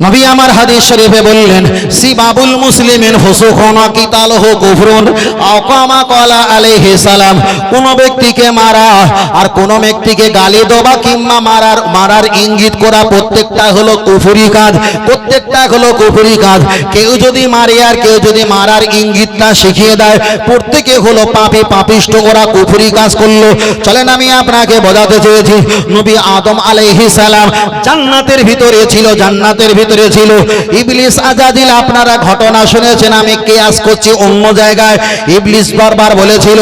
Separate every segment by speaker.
Speaker 1: নবী আমার হাদিস শরীফে বললেন, সিবাবুল মুসলিমিন হুসুকুন কিতালহু কুফরুন আকামা কলা আলাইহি সালাম, কোন ব্যক্তিকে মারা আর কোন ব্যক্তিকে গালি দেওয়া কিংবা মারার মারার ইঙ্গিত করা প্রত্যেকটা হলো কুফরি কাজ, প্রত্যেকটা হলো কুফরি কাজ। কেউ যদি মারে আর কেউ যদি মারার ইঙ্গিতটা শিখিয়ে দেয়, প্রত্যেকে হলো পাপি পাপিষ্ট করা কুফরি কাজ করল। চলেন আমি আপনাকে বোঝাতে চেয়েছি, নবী আদম আলাইহিস সালাম জান্নাতের ভিতরে ছিল, জান্নাতের ভিতরে ছিল। ইবলিস আজাদিল, আপনারা ঘটনা শুনেছেন, আমি কেয়াস করছি অন্য জায়গায়। ইবলিস বারবার বলেছিল,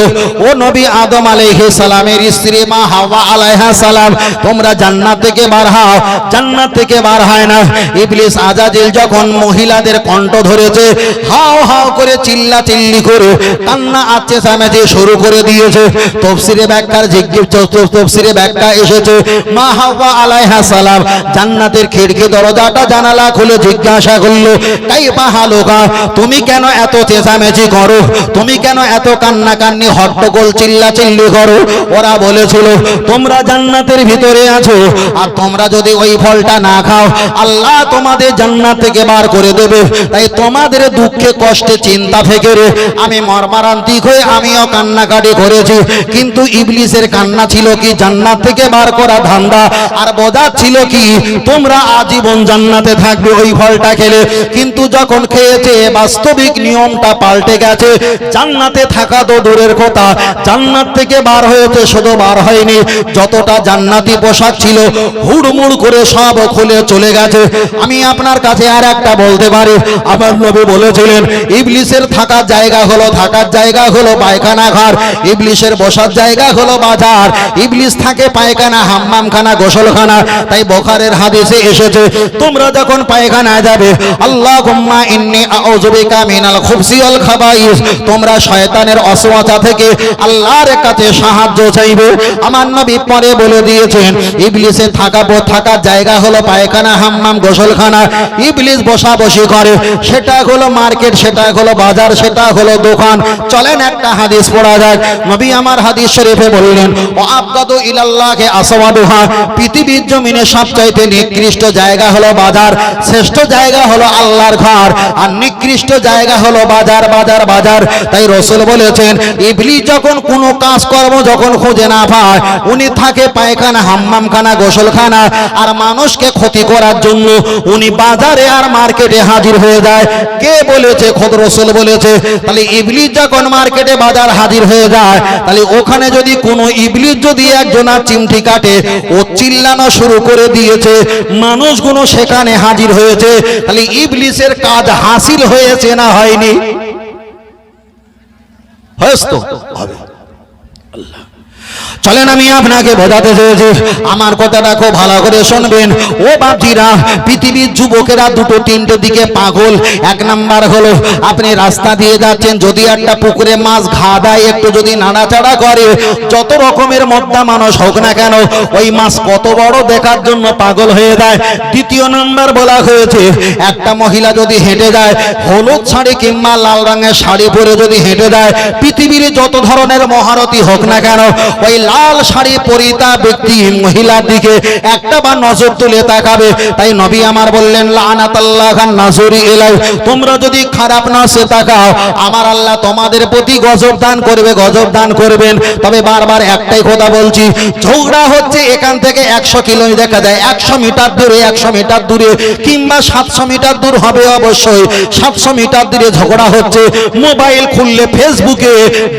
Speaker 1: ও নবী আদম আলাইহিস সালামের স্ত্রী মা হাওয়া আলাইহা সালাম, তোমরা জান্নাত থেকে বার হও। জান্নাত থেকে বার হয় না। ইবলিস আজাদিল যখন মহিলাদের কণ্ঠ ধরেছে, হাও হাও করে চিল্লা চিল্লি করে কান্না আচ্ছে সামেজে শুরু করে দিয়েছে। তফসিরে ব্যাখ্যার জিজ্ঞেস, তফসিরে ব্যাখ্যা এসেছে, মা হাওয়া আলাইহা সালাম, জান্নাতের খিড়কি দরজাটা জানালা খুলে জিজ্ঞাসা করল তাই বাহালোকা তুমি কেন এত চেঁচামেচি করো? তুমি কেন এত কান্নাকান্নি, হট্টগোল চিল্লা চিল্লি করো? ওরা বলেছিল, তোমরা জান্নাতের ভিতরে আছো, আর তোমরা যদি ওই ফলটা না খাও, আল্লাহ তোমাদের জান্নাত থেকে বার করে দেবে। তাই তোমাদের দুঃখে, কষ্টে, চিন্তা থেকে রে, আমি মর্মারান্তিক হয়ে আমিও কান্নাকাটি করেছি। কিন্তু ইবলিসের কান্না ছিল কি? জান্নাত থেকে বার করা ধান্দা। আর বোঝার ছিল কি? তোমরা আজীবন জান্নাতে থাকবে ওই ফলটা খেলে। কিন্তু যখন খেয়েছে, বাস্তবিক নিয়মটা পাল্টে গেছে। জান্নাতে থাকা তো দূরের কথা। জান্নাত থেকে বার হয়েছে, শুধু বার হয়নি। যতটা জান্নাতি পোশাক ছিল, হুড়মুড় করে সব খুলে চলে গেছে। আমি আপনার কাছে আর একটা বলতে পারি। আমার নবী বলেছিলেন, ইবলিসের থাকার জায়গা হলো থাকার জায়গা হলো পায়খানা ঘর। ইবলিসের বসার জায়গা হলো বাজার। ইবলিস থাকে পায়খানা, হাম্মামখানা, গোসলখানা। তাই বখারের হাদিসে এসেছে, তোমরা যখন পায়খানায় যাবে আল্লাহ গুম্মা ইন্নি আউযুবিকা মিনাল খুবসি ওয়াল খাবাইস। তোমরা শয়তানের অসওয়াচা থেকে আল্লাহর কাছে সাহায্য চাইবে। আমার নবী পরে বলে দিয়েছেন, ইবলিসে থাকা থাকার জায়গা হলো পায়খানা হাম্মাম গোসলখানা। ইবলিস বসা বসি করে, সেটা হলো মার্কেট, সেটা হলো বাজার, সেটা হলো দোকান। চলেন একটা হাদিস পড়া যাক। নবী আমার হাদিস শরীফে বললেন, ও আবগাদু ইলাল্লাহকে আসওয়াদুহা। পৃথিবীর জমিনে সবচাইতে নিকৃষ্ট জায়গা হলো বাজার। শ্রেষ্ঠ জায়গা হলো আল্লাহর ঘর, আর নিকৃষ্ট জায়গা হলো বাজার বাজার বাজার। তাই রসুল বলেছেন, ইবলি যখন কোনো কাজ কর্ম যখন খুঁজে না পায়, উনি থাকে পায়খানা, হাম্মামখানা, গোসলখানা, আর মানুষকে ক্ষতি করার জন্য উনি বাজারে আর মার্কেটে হাজির হয়ে যায়। কে বলেছে? খোদ রসুল বলেছে, তাহলে ইবলিস যখন মার্কেটে বাজার হাজির হয়ে যায়, তাহলে ওখানে যদি কোনো ইবলিস যদি একজনের চিমটি কাটে, ও চিল্লানো শুরু করে দিয়েছে। মানুষগুলো সেখানে হাজির হয়েছে তাহলে ইবলিসের কাজ হাসিল হয়েছে না হয়নি? হয়েছ তো? হবে। চলেন আমি আপনাকে বোঝাতে চেয়েছি। আমার কথাটা খুব ভালো করে শুনবেন। ও বাপজিরা, পৃথিবীর যুবকেরা দুটো তিনটে দিকে পাগল। এক নাম্বার হলো, আপনি রাস্তা দিয়ে যাচ্ছেন, যদি একটা পুকুরে মাছ ঘা দেয়, একটু যদি নাড়াচাড়া করে, যত রকমের মদ্দা মানুষ হোক না কেন, ওই মাছ কত বড় দেখার জন্য পাগল হয়ে যায়। দ্বিতীয় নাম্বার বলা হয়েছে, একটা মহিলা যদি হেঁটে যায়, হলুদ শাড়ি কিংবা লাল রঙের শাড়ি পরে যদি হেঁটে যায়, পৃথিবীর যত ধরনের মহারতি হোক না কেন, ওই লাল শাড়ি পরিতা ব্যক্তি মহিলার দিকে একটা বা নজর তুলে তাকাবে। তাই নবী আমার বললেন, লানাতাল্লাহ নাজরি এলাই তোমরা যদি খারাপ না সে তাকাও, আমার আল্লাহ তোমাদের প্রতি গজব দান করবে, গজব দান করবেন। তবে বারবার একটাই কথা বলছি, ঝগড়া হচ্ছে এখান থেকে একশো কিলো দেখা যায়। একশো মিটার দূরে, একশো মিটার দূরে, কিংবা সাতশো মিটার দূর হবে অবশ্যই। সাতশো মিটার দূরে ঝগড়া হচ্ছে। মোবাইল খুললে ফেসবুকে,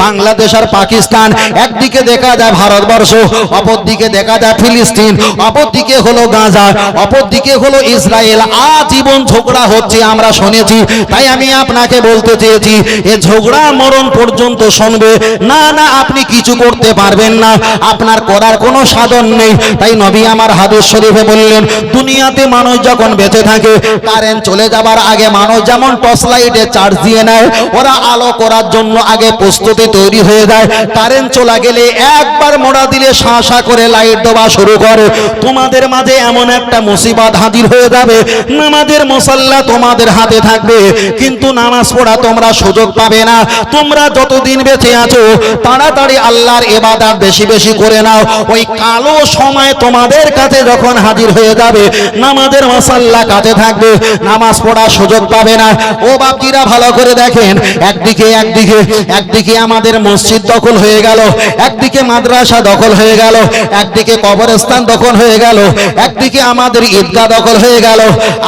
Speaker 1: বাংলাদেশ আর পাকিস্তান একদিকে দেখা যায় ভারতবর্ষ অপরদিকে দেখা যায় ফিলিস্তিন অপরদিকে হলো গাজা অপরদিকে হলো ইসরায়েল। আজীবন ঝগড়া হচ্ছে আমরা শুনেছি। তাই আমি আপনাকে বলতে চেয়েছি এ ঝগড়া মরণ পর্যন্ত শুনবে। না না আপনি কিছু করতে পারবেন না। আপনার করার কোনো সাধন নেই। তাই নবী আমার হাদিস শরীফে বললেন দুনিয়াতে মানুষ যখন বেঁচে থাকে কারেন্ট চলে যাবার আগে মানুষ যেমন টর্চ লাইটে চার্জ দিয়ে নেয় ওরা আলো করার জন্য আগে প্রস্তুতি তৈরি হয়ে যায়। কারেন্ট চলে গেলে একবার আবার মোড়া দিলে শা শা করে লাইট দেওয়া শুরু করে। তোমাদের মাঝে এমন একটা মুসিবত হাজির হয়ে যাবে। নামাজের মশাল্লা তোমাদের হাতে থাকবে। কিন্তু নামাজ পড়া তোমরা সুযোগ পাবে না। তোমরা যতদিন বেঁচে আছো, তাড়াতাড়ি আল্লাহর এবাদাত বেশি বেশি করে নাও। ওই কালো সময় তোমাদের কাছে যখন হাজির হয়ে যাবে, নামাজের মশাল্লা কাছে থাকবে। নামাজ পড়ার সুযোগ পাবে না। ও বাপিরা ভালো করে দেখেন। একদিকে একদিকে একদিকে আমাদের মসজিদ দখল হয়ে গেল। একদিকে মাদ্রাসা দখল হয়ে গেল, একদিকে কবরস্থান দখল হয়ে গেল, একদিকে আমাদের ঈদগাহ দখল হয়ে গেল।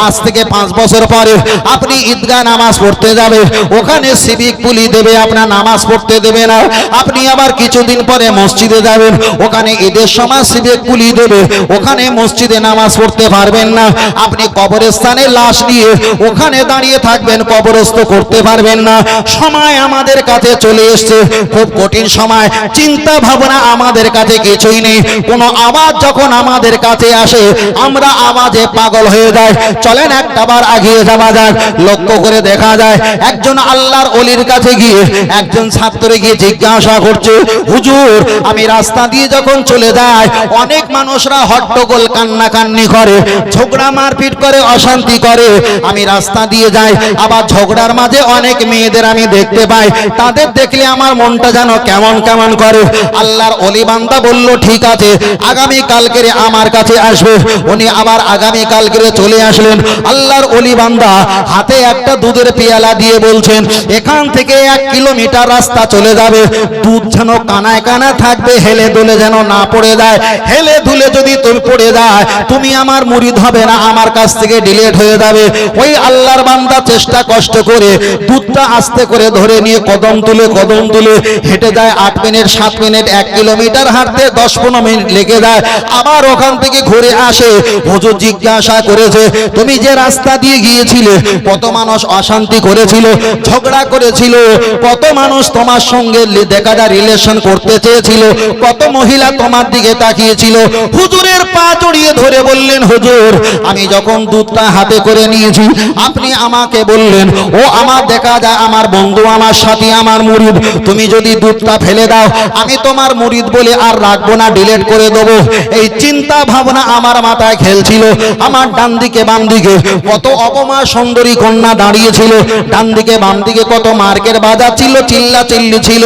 Speaker 1: আজ থেকে পাঁচ বছর পরে আপনি ঈদগাহ নামাজ পড়তে যাবে, ওখানে সিভিক পুলি দেবে, আপনার নামাজ পড়তে দেবে না। আপনি আবার কিছুদিন পরে মসজিদে যাবেন, ওখানে ঈদের সময় সিভিক পুলি দেবে, ওখানে মসজিদে নামাজ পড়তে পারবেন না। আপনি কবরস্থানে লাশ নিয়ে ওখানে দাঁড়িয়ে থাকবেন, কবরস্থ করতে পারবেন না। সময় আমাদের কাছে চলে এসছে, খুব কঠিন সময়, চিন্তা ভাবনা আমাদের কাছে কিছুই নেই। কোনো আওয়াজ যখন আমাদের কাছে আসে, আমরা আওয়াজে পাগল হয়ে যাই। চলেন একটাবার আগিয়ে যাওয়া যাক, লক্ষ্য করে দেখা যায়, একজন আল্লাহর অলির কাছে গিয়ে একজন ছাত্র গিয়ে জিজ্ঞাসা করছে, হুজুর, আমি রাস্তা দিয়ে যখন চলে যাই, অনেক মানুষরা হট্টগোল কান্নাকান্নি করে, ঝগড়া মারপিট করে, অশান্তি করে। আমি রাস্তা দিয়ে যাই, আবার ঝগড়ার মাঝে অনেক মেয়েদের আমি দেখতে পাই। তাদের দেখলে আমার মনটা যেন কেমন কেমন করে। আল্লাহর বান্দা বলল, ঠিক আছে, আগামী কালকেরে আমার কাছে আসবে। উনি আবার আগামী কালকেরে চলে আসলেন। আল্লাহর অলি বান্দা হাতে একটা দুধের পেয়ালা দিয়ে বলছেন, এখান থেকে এক কিলোমিটার রাস্তা চলে যাবে। দুধ যেন কানায় কানায় থাকবে, হেলে দুলে যেন না পড়ে যায়। হেলে দুলে যদি তুমি পড়ে যায়, তুমি আমার মুরিদ হবে না, আমার কাছ থেকে ডিলেট হয়ে যাবে। ওই আল্লাহর বান্দা চেষ্টা কষ্ট করে দুধটা আস্তে করে ধরে নিয়ে কদম তুলে কদম তুলে হেঁটে যায়, আট মিনিট, সাত মিনিট, এক কিলোমিটার হাঁটতে দশ পনেরো মিনিট লেগে যায়। আবার ওখান থেকে ঘুরে আসে। হুজুর জিজ্ঞাসা করেছে, তুমি যে রাস্তা দিয়ে গিয়েছিলে, কত মানুষ অশান্তি করেছিল, ঝগড়া করেছিল, কত মানুষ তোমার সঙ্গে লি- দেখা যায় রিলেশন করতে চেয়েছিল, কত মহিলা তোমার দিকে তাকিয়েছিল? হুজুরের পা জড়িয়ে ধরে বললেন, হুজুর, আমি যখন দুধটা হাতে করে নিয়েছি, আপনি আমাকে বললেন, ও আমার দেখা যায়, আমার বন্ধু, আমার সাথী, আমার মুরিদ, তুমি যদি দুধটা ফেলে দাও, আমি তোমার মুরিদ বলে, আর রাখব না ডিলেট করে দেবো। এই চিন্তা ভাবনা আমার মাথায় খেলছিল। আমার ডান দিকে বাম দিকে কত অপমা সুন্দরী কন্যা দাঁড়িয়েছিল। ডান দিকে বাম দিকে কত মার্কের বাজার ছিল, চিল্লা চিল্লি ছিল।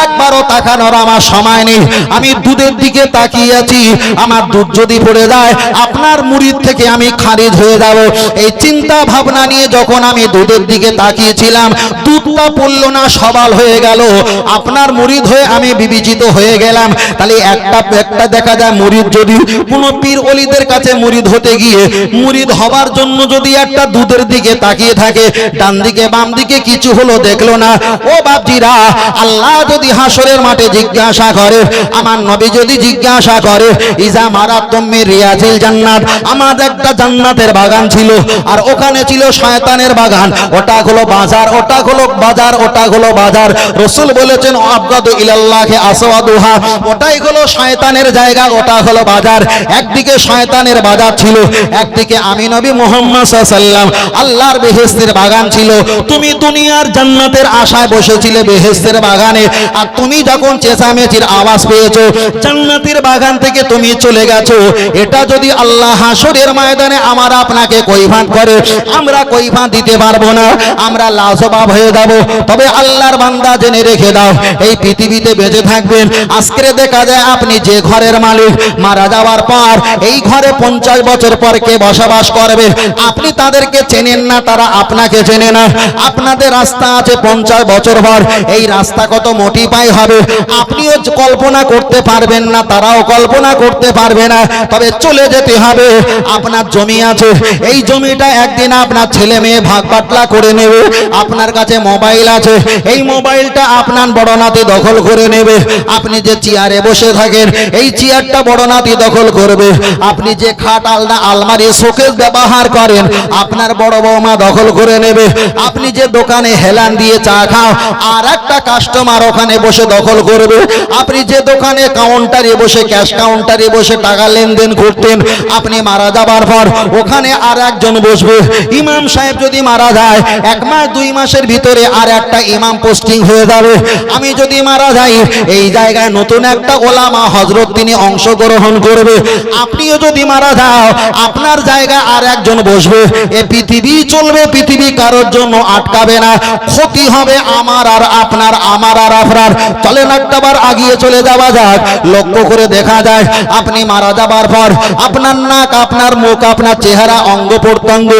Speaker 1: একবারও তাকানোর আমার সময় নেই। আমি দুধের দিকে তাকিয়ে আছি। আমার দুধ যদি পড়ে যায়, আপনার মুড়ির থেকে আমি খারিজ হয়ে যাব। এই চিন্তা ভাবনা নিয়ে যখন আমি দুধের দিকে তাকিয়েছিলাম, দুধটা পড়ল না, সবাল হয়ে গেল। আপনার মুরিদ হয়ে আমি বিবেচিত হয়ে গেলাম। তাহলে একটা একটা দেখা যায় মুরিদ যদি কোনো পীর অলিদের কাছে মুরিদ হতে গিয়ে মুরিদ হবার জন্য যদি একটা দুধের দিকে তাকিয়ে থাকে, ডান দিকে বাম দিকে কিছু হলো দেখল না। ও বাপজিরা, আল্লাহ যদি হাসরের মাঠে জিজ্ঞাসা করে, আমার নবী যদি জিজ্ঞাসা করে, ইজা মারা তুমি রিয়াজিল জান্নাত? আমার একটা জান্নাতের বাগান ছিল, আর ওখানে ছিল শয়তানের বাগান। ওটা হলো বাজার, ওটা হলো বাজার, ওটা হলো বাজার। রসুল বলেছেন, আবগাদু ইলাল্লাহে আসওয়াদুহা। ওটাই হলো শয়তানের জায়গা, ওটা হলো বাজার। একদিকে শয়তানের বাজার ছিল, একদিকে আমি নবী মোহাম্মদ সাল্লাম আল্লাহর বেহেস্তের বাগান ছিল। তুমি দুনিয়ার জান্নাতের আশায় বসেছিলে বেহেস্তের বাগানে, আর তুমি যখন চেঁচামেচির আওয়াজ পেয়েছ, জান্নাতের বাগান থেকে তুমি চলে গেছো। এটা যদি আল্লাহ হাসরের ময়দানে আমার আপনাকে কৈভান করে, আমরা কৈভান দিতে পারব না, আমরা লাজবাব হয়ে যাব। তবে আল্লাহর বান্দা জেনে রেখে দাও, এই পৃথিবীতে বেঁচে থাকবেন আজকে দেখা যায় আপনি যে ঘরের মালিক, মারা যাওয়ার পর এই ঘরে পঞ্চাশ বছর পর কে বসবাস করবে? আপনি তাদেরকে চেনেন না, তারা আপনাকে চেনে না। আপনাদের রাস্তা আছে পঞ্চাশ বছর পর, এই রাস্তা কত মোটিফাই হবে? আপনিও কল্পনা করতে পারবেন না, তারাও কল্পনা করতে পারবে না। তবে চলে যেতে হবে, আপনার জমি আছে। এই জমিটা একদিন আপনার ছেলে মেয়ে ভাগ বাটলা করে নেবে, আপনার কাছে মোবাইল আছে। এই মোবাইলটা আপনার বড় নাতি দখল করে নেবে। আপনি যে চেয়ারে বসে থাকেন, এই চেয়ারটা বড় নাতি দখল করবে। আপনি যে খাট আলনা আলমারি শোকেস ব্যবহার করেন, আপনার বড় বৌমা দখল করে নেবে। আপনি যে দোকানে হেলান দিয়ে চা খাও আর একটা কাস্টমার ওখানে বসে দখল করবে। আপনি যে দোকানে কাউন্টারে বসে ক্যাশ কাউন্টারে বসে টাকা লেনদেন করতেন, আপনি মারা যাবার পর ওখানে আর একজন বসবে। ইমাম সাহেব যদি মারা যায়, এক মাস, দুই মাসের ভিতরে আর একটা ইমাম পোস্টিং হয়ে যাবে। আমি যদি মারা যাই, এই জায়গায় নতুন একটা ওলামা হজরত তিনি অংশগ্রহণ করবে। আপনিও যদি মারা যাও, আপনার জায়গায় আর একজন বসবে। এ পৃথিবী চলবে, পৃথিবী কারোর জন্য আটকাবে না। ক্ষতি হবে আমার আর আপনার, আমার আর আপনার। চলেন একটাবার আগিয়ে চলে যাওয়া যাক। লক্ষ্য করে দেখা যায়, আপনি মারা যাবার পর আপনার নাক, আপনার মুখ, আপনার চেহারা, অঙ্গ প্রত্যঙ্গ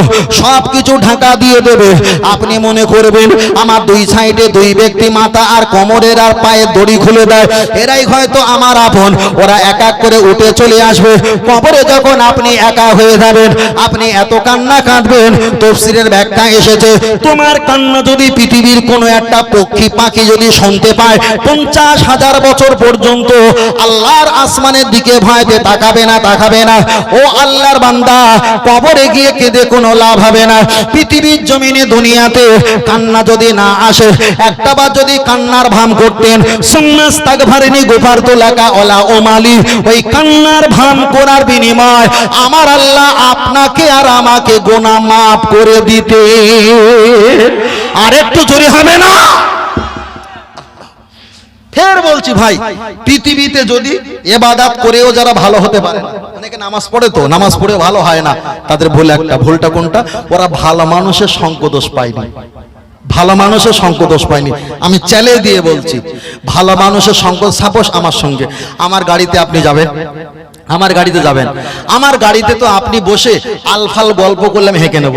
Speaker 1: সব কিছু ঢাকা দিয়ে দেবে। আপনি মনে করবেন, আমার দুই সাইডে দুই ব্যক্তি মাথা আর কোমরের আর পায়ের দড়ি খুলে দেয়। এরাই হয়তো আমার আপন। ওরা এক এক করে উঠে চলে আসবে। কবরে যখন আপনি একা হয়ে যাবেন, আপনি এত কান্না কাঁদবেন তফসিরের ব্যাখ্যা এসেছে, তোমার কান্না যদি পৃথিবীর কোনো একটা পক্ষী পাখি যদি শুনতে পায়, পঞ্চাশ হাজার বছর পর্যন্ত আল্লাহর আসমানের দিকে ভয়তে তাকাবে না তাকাবে না। ও আল্লাহর বান্দা, কবরে গিয়ে কেঁদে কোনো লাভ হবে না। পৃথিবীর জমিনে, দুনিয়াতে কান্না যদি না আসে, একটা বার যদি কান্নার ভাম করতেন, সুন্নাস তাগভারিনি ফের বলছি, ভাই, পৃথিবীতে যদি এবাদাত করেও যারা ভালো হতে পারে অনেকে নামাজ পড়ে তো, নামাজ পড়ে ভালো হয় না, তাদের ভুল একটা, ভুলটা কোনটা? ওরা ভালো মানুষের সংকোদোষ পায়নি। ভালো মানুষের সংকোদোষ পায়নি আমি চ্যালেঞ্জ দিয়ে বলছি, ভালো মানুষের সংকোচ সাপোস আমার সঙ্গে, আমার গাড়িতে আপনি যাবেন, আমার গাড়িতে যাবেন, আমার গাড়িতে তো আপনি বসে আলফাল গল্প করলে আমি হেঁকে নেব।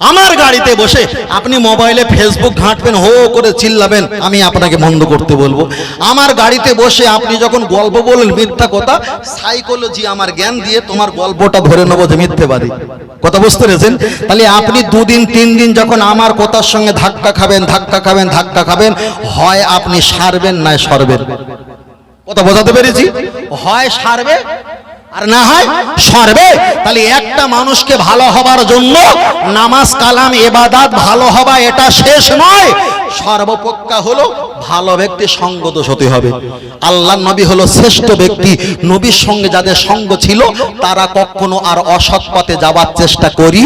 Speaker 1: আমার গাড়িতে বসে আপনি মোবাইলে ফেসবুক ঘাঁটবেন, হো করে চিল্লাবেন, আমি আপনাকে বন্ধ করতে বলব। আমার গাড়িতে বসে আপনি যখন গল্প বলেন মিথ্যা কথা সাইকোলজি আমার জ্ঞান দিয়ে তোমার গল্পটা ধরে নেব যে মিথ্যেবাদী। কথা বুঝতে পেরেছেন? তাহলে আপনি দুদিন, তিন দিন যখন আমার কথার সঙ্গে ধাক্কা খাবেন ধাক্কা খাবেন ধাক্কা খাবেন, হয় আপনি সারবেন নয় সরবেন। কথা বোঝাতে পেরেছি? হয় সারবে আর না হয় সরবে। তাহলে একটা মানুষকে ভালো হবার জন্য নামাজ কালাম, এবাদাত ভালো হবা এটা শেষ নয়। সর্বপক্ষা হলো ভালো ব্যক্তি সঙ্গ হতে হবে। আল্লাহ নবী হলো শ্রেষ্ঠ ব্যক্তি। নবীর সঙ্গে যাদের সঙ্গ ছিল, তারা কখনো আর অসৎ পথে যাওয়ার চেষ্টা করি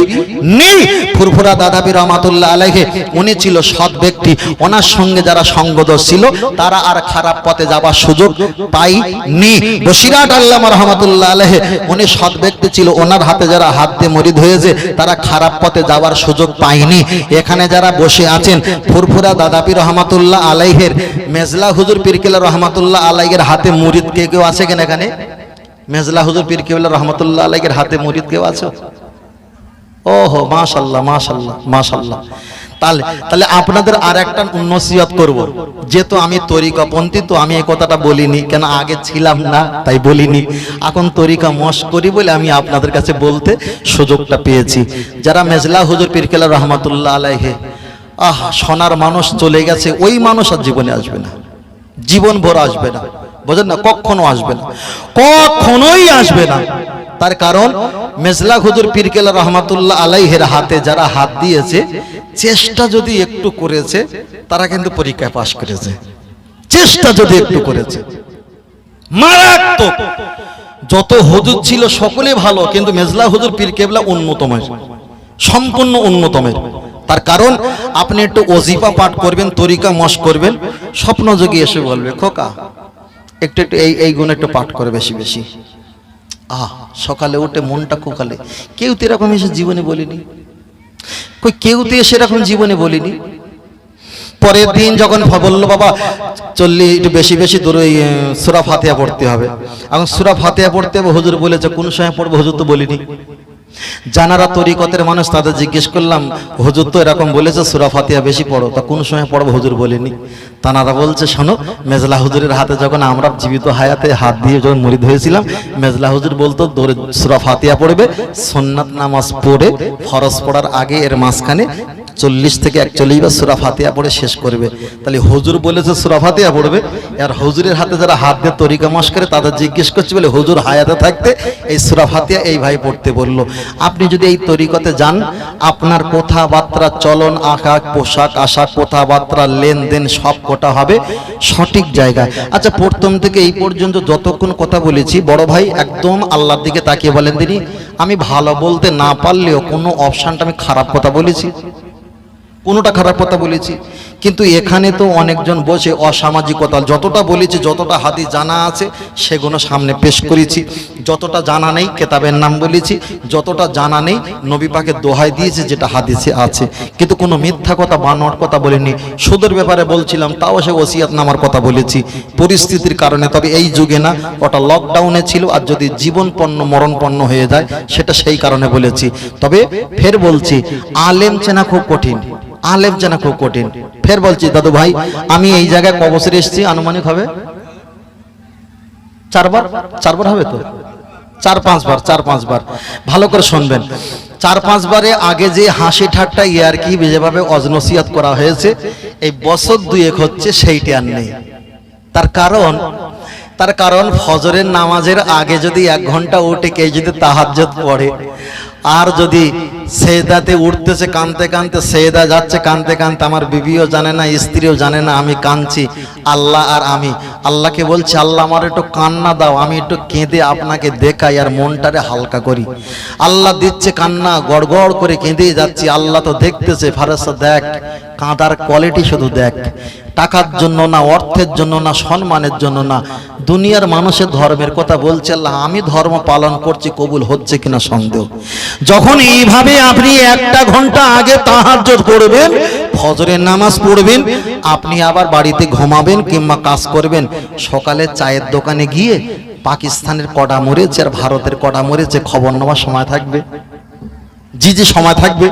Speaker 1: নি ফুরফুরা দাদাবি রহমাতুল্লাহ আলাইহে, উনি ছিল সৎ ব্যক্তি। ওনার সঙ্গে যারা সঙ্গ ছিল, তারা আর খারাপ পথে যাওয়ার সুযোগ পাইনি। বসিরাট আল্লাহ রহমাতুল্লাহ আলাইহে, উনি সৎ ব্যক্তি ছিল, ওনার হাতে যারা হাত দিয়ে মরিদ হয়েছে, তারা খারাপ পথে যাওয়ার সুযোগ পায়নি এখানে যারা বসে আছেন, ফুরফুরা দাদাপি রহমাতুল্লাহ আলাইহের মেজলা হুজুর পিরকিলা রহমাতুল্লাহ আলাইহের হাতে মুরিদ কে কেউ আছে কেন এখানে? মেজলা হুজুর পিরকিলা রহমাতুল্লাহ আলাইহের হাতে মুরিদ কেউ আছে? ওহো মাশাল্লাহ মাশাল্লাহ মাশাল্লাহ তাহলে তাহলে আপনাদের আর একটা নসিহত করব। যেহেতু আমি তরিকা তরিকাপন্থী, তো আমি এই কথাটা বলিনি। কেন আগে ছিলাম না, তাই বলিনি। এখন তরিকা মশ করি বলে আমি আপনাদের কাছে বলতে সুযোগটা পেয়েছি। যারা মেজলা হুজুর পিরকেলা রহমাতুল্লাহ আলাইহে আহ, সোনার মানুষ চলে গেছে, ওই মানুষ আর জীবনে আসবে না। জীবন ভর আসবে না। বোঝেন না, কখনো আসবে না। কখনোই আসবে না। তার কারণ, মেজলা হুজুর পিরকেলা রহমাতুল্লাহ আলাইহের হাতে যারা হাত দিয়েছে, চেষ্টা যদি একটু করেছে, তারা কিন্তু পরীক্ষায় পাশ করেছে। চেষ্টা যদি একটু করেছে। মারাত্মক। যত হুজুর ছিল, সকলে ভালো, কিন্তু মেজলা হুজুর পীর কেবলা অন্যতমের সম্পূর্ণ অন্যতমের তার কারণ, আপনি একটু অজিফা পাঠ করবেন, তরিকা মশ করবেন, স্বপ্ন যোগী এসে বলবে, খোকা, একটু একটু এই এই গুণ একটু পাঠ করে বেশি বেশি। আহ, সকালে উঠে মনটা কোকালে কেউ তো এরকম এসে জীবনে বলিনি। কই, কেউ তো এসে এরকম জীবনে বলিনি। পরের দিন যখন বলল, বাবা, চল্লি, একটু বেশি বেশি দূরে সুরা ফাতিয়া পড়তে হবে। এখন সুরা ফাতিয়া পড়তে হবে, হুজুর বলেছে, কোন সময় পড়ব, হুজুর তো বলিনি। জানারা তরিকতের মানুষ, তাদের জিজ্ঞেস করলাম, হুজুর তো এরকম বলেছে, সুরা ফাতিয়া বেশি পড়ো। তা কোন সময় পড়ব, হুজুর বলেনি। তানারা বলছে, শোনো, মেজলা হুজুরের হাতে যখন আমরা জীবিত হায়াতে হাত দিয়ে যখন মরিদ হয়েছিলাম, মেজলা হুজুর বলতো দৌড়ে সুরা পড়বে সোননাথ নামাজ পড়ে, ফরজ পড়ার আগে এর মাঝখানে চল্লিশ থেকে একচল্লিশ বার সুরা ফাতিয়া পড়ে শেষ করবে। তাহলে হুজুর বলেছে সুরা ফাতিয়া পড়বে, আর হুজুরের হাতে যারা হাত দিয়ে তরিকা মাস করে, তাদের জিজ্ঞেস করছে, বলে, হুজুর হায়াতে থাকতে এই সুরা ফাতিয়া এই ভাই পড়তে বলল। আপনি যদি এই তরিকতে যান, আপনার কথাবার্তা চলন আঁকা পোশাক, আশাক, কথাবার্তা, লেনদেন সব কটা হবে সঠিক জায়গায়। আচ্ছা প্রথম থেকে এই পর্যন্ত যতক্ষণ কথা বলেছি, বড় ভাই একদম আল্লাহর দিকে তাকিয়ে বলেন তিনি, আমি ভালো বলতে না পারলেও কোনো অপশানটা আমি খারাপ কথা বলেছি। কোনোটা খারাপ কথা বলেছি। কিন্তু এখানে তো অনেকজন বসে অসামাজিকতা, যতটা বলেছি, যতটা হাদি জানা আছে, সেগুলো সামনে পেশ করেছি। যতটা জানা নেই, কেতাবের নাম বলেছি। যতটা জানা নেই নবীপাকে দোহাই দিয়েছে, যেটা হাদিসে আছে। কিন্তু কোনো মিথ্যা কথা বানোয়ার কথা বলিনি। সুদের ব্যাপারে বলছিলাম, তাও সে ওসিয়াত নামার কথা বলেছি। পরিস্থিতির কারণে, তবে এই যুগে না, ওটা লকডাউনে ছিল, আর যদি জীবন পণ্য, মরণ পণ্য হয়ে যায়, সেটা সেই কারণে বলেছি। তবে ফের বলছি, আলেম চেনা খুব কঠিন। আলেম জানা খুব কঠিন। ফের বলছি, দাদু ভাই, আমি এই জায়গায় ক বছর এসেছি, আনুমানিক হবে? চারবার? চারবার হবে তো? চার পাঁচবার চার পাঁচবার। ভালো করে শুনবেন। চার পাঁচবারে আগে যে হাসি ঠাট্টা ইয়ার কি যেভাবে অজনসিয়াত করা হয়েছে, এই বছর দুয়েক হচ্ছে সেইটি আর নেই। তার কারণ তার কারণ ফজরের নামাজের আগে যদি এক ঘণ্টা উঠে কে যদি তাহাজ্জত পড়ে, আর যদি সেদাতে উঠতেছে, কানতে কানতে, সেদা যাচ্ছে, কানতে কানতে আমার বিবিও জানে না, স্ত্রীও জানে না, আমি কাঁদছি। আল্লাহ আর আমি। আল্লাহকে বলছি, আল্লাহ আমার একটু কান্না দাও, আমি একটু কেঁদে আপনাকে দেখাই আর মনটারে হালকা করি। আল্লাহ দিচ্ছে কান্না, গড়গড় করে কেঁদেই যাচ্ছি। আল্লাহ তো দেখতেছে, ফারাসা দেখ, কাঁদার কোয়ালিটি শুধু দেখ। টাকার জন্য না, অর্থের জন্য না, সম্মানের জন্য না। দুনিয়ার মানুষের ধর্মের কথা বলছে আল্লাহ, আমি ধর্ম পালন করছি, কবুল হচ্ছে কিনা সন্দেহ? যখন এইভাবে আপনি একটা ঘণ্টা আগে তাহাজ্জুদ করবেন ফজরের নামাজ পড়বেন, আপনি আবার বাড়িতে ঘুমাবেন কিংবা কাজ করবেন, সকালে চায়ের দোকানে গিয়ে পাকিস্তানের কটা মরেছে আর ভারতের কটা মরেছে, খবর নেওয়ার সময় থাকবে? জি জি, সময় থাকবে।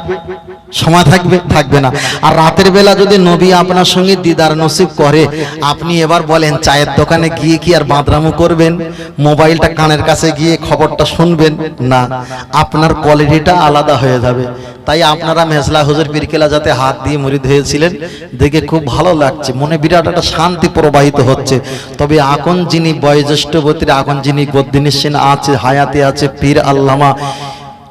Speaker 1: সময় থাকবে থাকবে না। আর রাতের বেলা যদি নবী আপনার সঙ্গে দিদার নসিব করে, আপনি এবার বলেন, চায়ের দোকানে গিয়ে কি আর বাঁদরামো করবেন? মোবাইলটা কানের কাছে গিয়ে খবরটা শুনবেন? না। আপনার কোয়ালিটিটা আলাদা হয়ে যাবে। তাই আপনারা মেজলা হুজুর পিরকেলা যাতে হাত দিয়ে মরিদ হয়েছিলেন, দেখে খুব ভালো লাগছে। মনে বিরাট একটা শান্তি প্রবাহিত হচ্ছে। তবে এখন যিনি বয়োজ্যেষ্ঠবতীর এখন যিনি গদ্দিনিসেন আছে, হায়াতে আছে পীর আল্লামা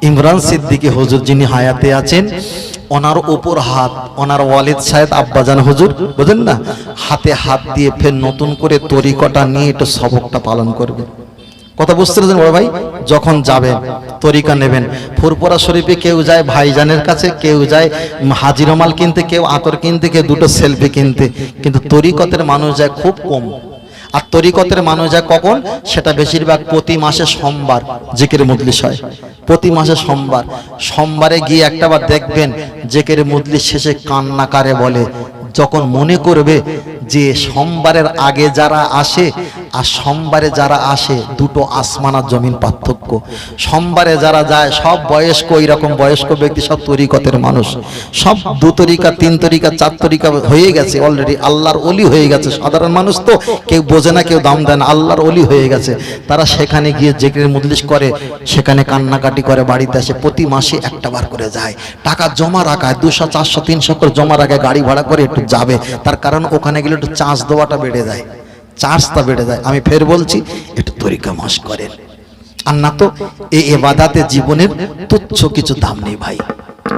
Speaker 1: ইমরান সিদ্দিকী হুজুর যিনি হায়াতে আছেন, ওনার উপর হাত, ওনার ওয়ালিদ সাহেব আব্বাজান হুজুর বুঝলেন না? হাতে হাত দিয়ে ফের নতুন করে তরিকটা নিয়ে একটু সবকটা পালন করবে কথা বুঝতে পেরেছেন বড় ভাই? যখন যাবেন, তরিকা নেবেন। ফুরপুরা শরীফে কেউ যায় ভাইজানের কাছে, কেউ যায় হাজিরমাল কিনতে, কেউ আতর কিনতে, কেউ দুটো সেলফি কিনতে। কিন্তু তরিকতের মানুষ যায় খুব কম। আর তরিকতের মানুষ যায় কখন? সেটা বেশিরভাগ প্রতি মাসে সোমবার, জেকের মজলিস হয়। প্রতি মাসে সোমবার। সোমবারে গিয়ে একটাবার দেখবেন জেকের মজলিস শেষে কান্নাকারে বলে। যখন মনে করবে যে সোমবারের আগে যারা আসে আর সোমবারে যারা আসে, দুটো আসমান আর জমিন পার্থক্য। সোমবারে যারা যায়, সব বয়স্ক রকম বয়স্ক ব্যক্তি, সব তরিকতের মানুষ। সব দু তরিকা, তিন তরিকা, চার তরিকা হয়ে গেছে অলরেডি আল্লাহর অলি হয়ে গেছে। সাধারণ মানুষ তো কেউ বোঝে না, কেউ দাম দেয় না। আল্লাহর অলি হয়ে গেছে। তারা সেখানে গিয়ে জেকের মুদলিশ করে, সেখানে কান্নাকাটি করে, বাড়িতে আসে। প্রতি মাসে একটা বার করে যায়। টাকা জমা রাখায়, দুশো, চারশো, তিনশো করে জমা রাখায়, গাড়ি ভাড়া করে একটু যাবে। তার কারণ ওখানে গেলে একটু চার্জ দেওয়াটা বেড়ে যায় চার্জটা বেড়ে যায়। আমি ফের বলছি, একটু তরিকা মাস করেন। আর না তো এই এবাদাতে জীবনের তুচ্ছ কিছু দাম নেই ভাই।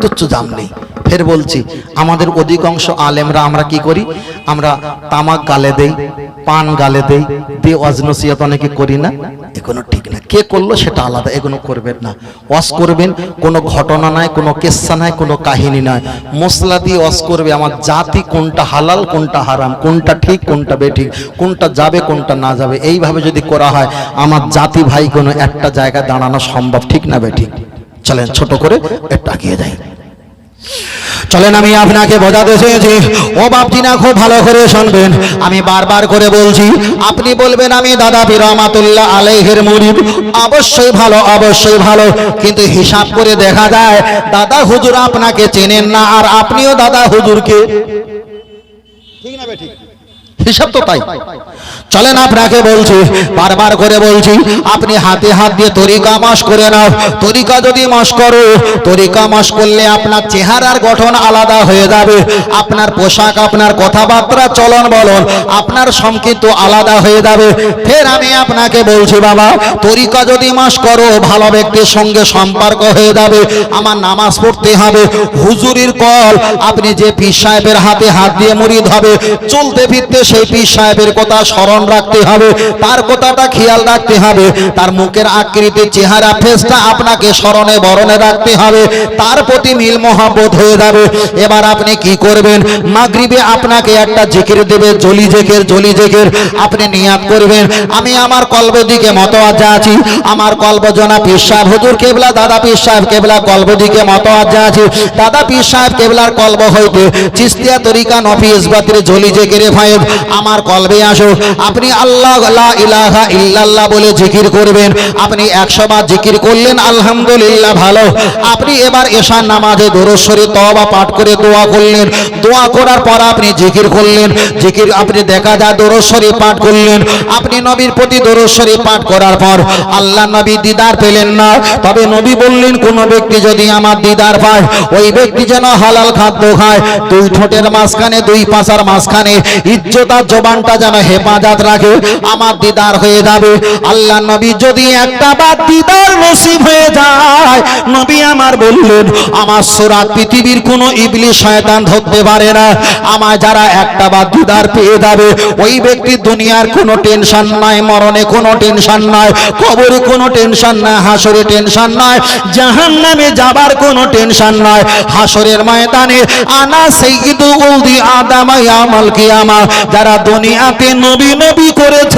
Speaker 1: তুচ্ছ দাম নেই। ফের বলছি, আমাদের অধিকাংশ আলেমরা আমরা কি করি? আমরা তামাক গালে দেই, পান গালে দেই, দিয়ে অজনসিয়াত অনেকে করি না। এগুলো ঠিক না। কে করল সেটা আলাদা এগুলো করবেন না। ওয়াজ করবেন, কোনো ঘটনা নাই, কোনো কেসা নাই, কোনো কাহিনী নয় মশলা দিয়ে ওয়াজ করবে আমার জাতি কোনটা হালাল, কোনটা হারাম, কোনটা ঠিক, কোনটা বেঠিক, কোনটা যাবে, কোনটা না যাবে। এইভাবে যদি করা হয়, আমার জাতি ভাই কোনো একটা জায়গায় দাঁড়ানো সম্ভব ঠিক না বেঠিক। চলেন ছোট করে একটু আগিয়ে যাই। চলেন আমি আপনাকে বোঝাতে চেয়েছি। ও বাপজি না খুব ভালো করে শুনবেন। আমি বারবার করে বলছি আপনি বলবেন আমি দাদা বিরহমাতুল্লাহ আলাইহের মুরিদ। অবশ্যই ভালো অবশ্যই ভালো। কিন্তু হিসাব করে দেখা যায় দাদা হুজুর আপনাকে চেনেন না আর আপনিও দাদা হুজুরকে ঠিক না ঠিক? হিসাব তো তাই। চলেন আপনাকে বলছি, বারবার করে বলছি, আপনি হাতে হাত দিয়ে তরিকা মাস করে নাও। তরিকা যদি মাস করো, তরিকা মাস করলে আপনার চেহারার গঠন আলাদা হয়ে যাবে। আপনার পোশাক, আপনার কথাবার্তা, চলন বলন, আপনার সংকিত আলাদা হয়ে যাবে। ফের আমি আপনাকে বলছি, বাবা, তরিকা যদি মাস করো, ভালো ব্যক্তির সঙ্গে সম্পর্ক হয়ে যাবে, আমার নামাজ পড়তে হবে, হুজুরির কল, আপনি যে পীর সাহেবের হাতে হাত দিয়ে মুরিদ হবে চলতে ফিরতে সেই পীর সাহেবের কথা স্মরণ রাখতে হবে, তার কথাটা খেয়াল রাখতে হবে, তার মুখের আকৃতি, চেহারা, ফেসটা আপনাকে স্মরণে বরণে রাখতে হবে, তার প্রতি মিল মহাবোধ হয়ে যাবে। এবার আপনি কি করবেন? মাগরিবে আপনাকে একটা জিকির দেবে, জলি জেকের জলি জেকের। আপনি নিয়াত করবেন, আমি আমার কলব দিকে মতো মতওয়াজা আছি আমার কলব জনা পীর সাহেব, হুজুর কেবলা, দাদা পীর সাহেব কেবলা কলব দিকে মতো মতওয়াজা আছি দাদা পীর সাহেব কেবলার কলব হইতে, চিস্তিয়া তরিকা নফি ইসবাতের জলি জেকেরে ফায়েদ, আমার কলবে আসো আপনি আল্লাহ ইলাহা ইল্লাল্লাহ বলে জিকির করবেন। আপনি একশো বার জিকির করলেন, আলহামদুলিল্লাহ ভালো। আপনি এবার এশার নামাজে দরশ্বরী তবা পাঠ করে দোয়া করলেন। দোয়া করার পর আপনি জিকির করলেন। জিকির আপনি দেখা যায় দরশ্বরী পাঠ করলেন। আপনি নবীর প্রতি দরশ্বরী পাঠ করার পর আল্লাহ নবী দিদার পেলেন না। তবে নবী বললেন, কোন ব্যক্তি যদি আমার দিদার পায়, ওই ব্যক্তি যেন হালাল খাদ্য খায়। দুই ঠোঁটের মাঝখানে, দুই পাশার মাঝখানে ইজ্জতার জবানটা যেন হেফাজত রাখে, আমার দিদার হয়ে যাবে। আল্লাহ নবী যদি একটা বার দিদার নসিব হয়ে যায়, নবী আমার বললেন, আমার সোরাত পৃথিবীর কোনো ইবলি শয়তান ধরতে পারে না। আমার যারা একটা বার দিদার পেয়ে যাবে, ওই ব্যক্তি দুনিয়ার কোনো টেনশন নাই, মরণে কোনো টেনশন নাই, কবরে কোনো টেনশন নাই, হাসরে টেনশন নাই জাহান নামে যাবার কোনো টেনশন নাই। হাসরের ময়দানে আনা সাইয়্যিদু উলদি আদম ইয়ামাল আমার যারা দুনিয়াতে নবী নবী করেছে।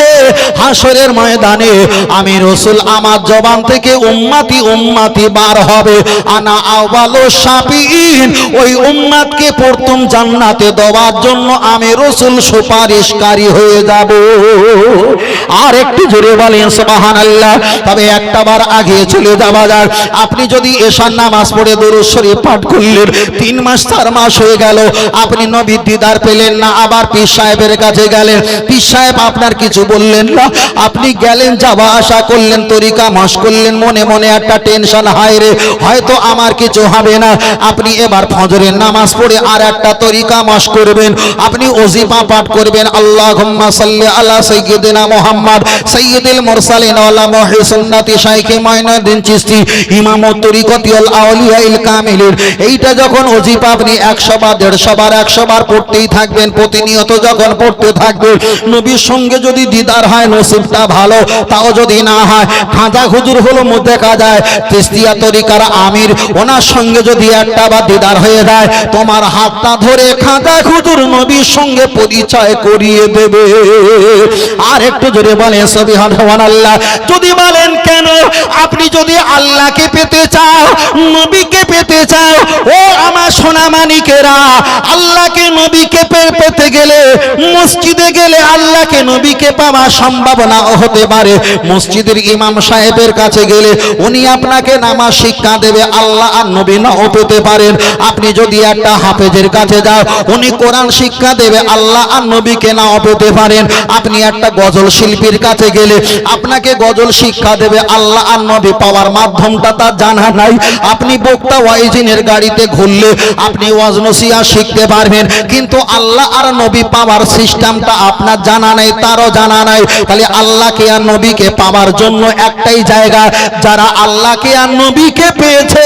Speaker 1: হাসরের ময়দানে আমি রসুল আমার জবান থেকে উম্মাতি উম্মাতি বার হবে। আনা আওয়ালো শাফিঈন, ওই উম্মাতকে প্রথম জান্নাতে দেওয়ার জন্য আমি রসুল সুপারিশকারী হয়ে যাব। আর একটু জোরে বলেন, সুবহানাল্লাহ। তবে একটা বার আগে চলে যাওয়া যাক। আপনি যদি এশার নামাজ পড়ে দরুদ শরীফ পাঠ করলেন, তিন মাস, চার মাস হয়ে গেল। আপনি নবীর দিদার পেলেন না, আবার পীর সাহেবের কাছে গেলেন। পীর সাহেব আপনার কিছু বললেন না। আপনি গেলেন, যাওয়া আসা করলেন, তরিকা মাস করলেন, মনে মনে একটা টেনশন হায় রে, হয়তো আমার কিছু হবে না। আপনি এবার ফজরের নামাজ পড়ে আর একটা তরিকা মাস করবেন। আপনি ওজিফা পাঠ করবেন, আল্লাহুম্মা সাল্লি আলা সাইয়্যিদিনা মুহাম্মদ এইটা যখন আপনি 100 বার 150 বার 100 বার পড়তেই থাকবেন, প্রতিনিয়ত যখন পড়তে থাকবেন, নবীর সঙ্গে যদি দিদার হয় নসিবটা ভালো, তাও যদি না হয়, খাজা হুজুর হলো মধ্যে কাজায়। তিস্তিয়া তরিকার আমির, ওনার সঙ্গে যদি একটা বা দিদার হয়ে যায়, তোমার হাতটা ধরে খাজা হুজুর নবীর সঙ্গে পরিচয় করিয়ে দেবে। আর একটু জোরে বলেন সবি হন আল্লাহ যদি বলেন কেন? আপনি যদি আল্লাহকে পেতে চাও, নবীকে পেতে চাও, ও আমার সোনা মানিকেরা আল্লাহকে নবীকে পেতে গেলে, মসজিদে গেলে আল্লাহকে নবীকে পাওয়ার সম্ভাবনা হতে পারে। মসজিদের ইমাম সাহেবের কাছে গেলে উনি আপনাকে নামাজ শিক্ষা দেবে, আল্লাহ আর নবী নাও পেতে পারেন। আপনি যদি একটা হাফেজের কাছে যাও উনি কোরআন শিক্ষা দেবে, আল্লাহ আর নবীকে নাও পেতে পারেন। আপনি একটা গজল শিল্পীর কাছে গেলে আপনাকে গজল শিক্ষা দেবে, আল্লাহ আর নবী পাওয়ার মাধ্যমটা তার জানা নাই। আপনি বক্তা ওয়াইজিনের গাড়িতে ঘুরলে আপনি ওয়াজনসিয়া শিখতে পারবেন, কিন্তু আল্লাহ আর নবী পাওয়ার সিস্টেমটা আপনার জানা নেই, তারও জানা নাই। তাহলে আল্লাহকে আর নবীকে পাওয়ার জন্য একটাই জায়গা, যারা আল্লাহকে আর নবীকে পেয়েছে,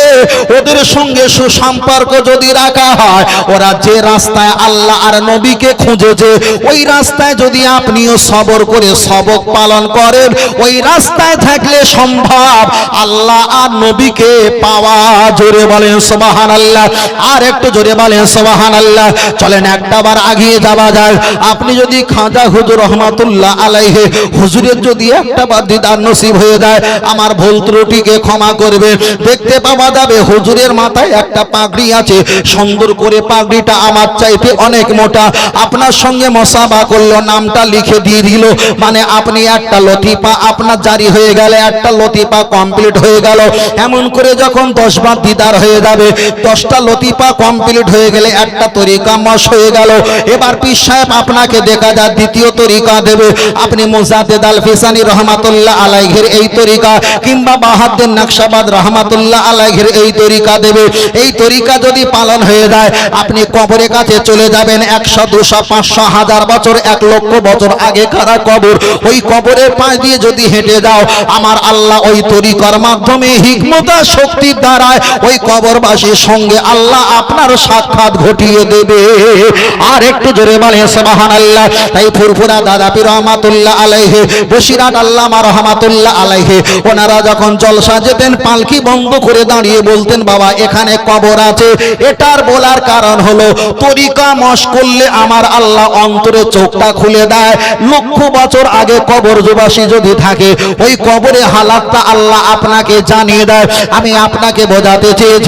Speaker 1: ওদের সঙ্গে সুসম্পর্ক যদি রাখা হয়, ওরা যে রাস্তায় আল্লাহ আর নবীকে খুঁজেছে, ওই রাস্তায় যদি আপনিও সবর করে সবক পালন করেন, ওই রাস্তায় থাকলে সম্ভব আল্লাহ আর নবীকে পাওয়া। জোরে বলেন সোবাহান আল্লাহ আর একটু জোরে বলেন সোবাহান আল্লাহ চলেন একটা বার আগিয়ে যাওয়া যায় আপনি যদি খাজা হুজুর রহমাতুল্লাহ আলাইহে হুজুরের যদি একটা দিদার নসিব হয়ে যায়, আমার ভুল ত্রুটিকে ক্ষমা করবে। দেখতে পাওয়া যাবে হুজুরের মাথায় একটা পাগড়ি আছে। সুন্দর করে পাগড়িটা আমার চাইতে অনেক মোটা। আপনার সঙ্গে মশাবা করল, নামটা লিখে দিয়ে দিল। মানে আপনি একটা লতিপা আপনার জারি হয়ে গেলে একটা লতিপা কমপ্লিট হয়ে গেল। এমন করে যখন দশ বার দিদার হয়ে যাবে, দশটা লতিপা কমপ্লিট হয়ে গেলে একটা তরিকা মশ হয়ে গেল। এবার পীর সাহেব আপনাকে দেখা যায় দ্বিতীয় তরিকা দেবে। আপনি মোজাদ্দেদ আল ফিসানি রহমাতুল্লাহ আলাইহের এই তরিকা, কিংবা নকশাবাদ রহমাতুল্লাহ এই তরিকা দেবে। এই তরিকা যদি পালন হয়ে যায়, আপনি কবরের কাছে চলে যাবেন একশো, দুশো, পাঁচশো, হাজার বছর, এক লক্ষ বছর আগে কারা কবর। ওই কবরের দিয়ে যদি হেঁটে যাও, আমার আল্লাহ ওই তরিকার মাধ্যমে হিকমতা শক্তির দ্বারায় ওই কবরবাসীর সঙ্গে আল্লাহ আপনার সাক্ষাৎ ঘটিয়ে দেবে। আর একটু জোরে বলে সুবহান আল্লাহ তাই ফুরফুরা দাদা রহমাতুল্লাহ আলাইহি আল্লামা রহমাতুল্লাহ আলাইহি। ওনারা যখন জলসা যেতেন, পালকি বন্ধ করে দাঁড়িয়ে বলতেন, বাবা, এখানে কবর আছে। এটার বলার কারণ হলো, তরিকা মশ করলে আমার আল্লাহ অন্তরে চোখটা খুলে দেয়। লক্ষ বছর আগে কবর জুবাসী যদি থাকে, ওই কবরে হালাতটা আল্লাহ আপনাকে জানিয়ে দেয়। আমি আপনাকে বোঝাতে চেয়েছি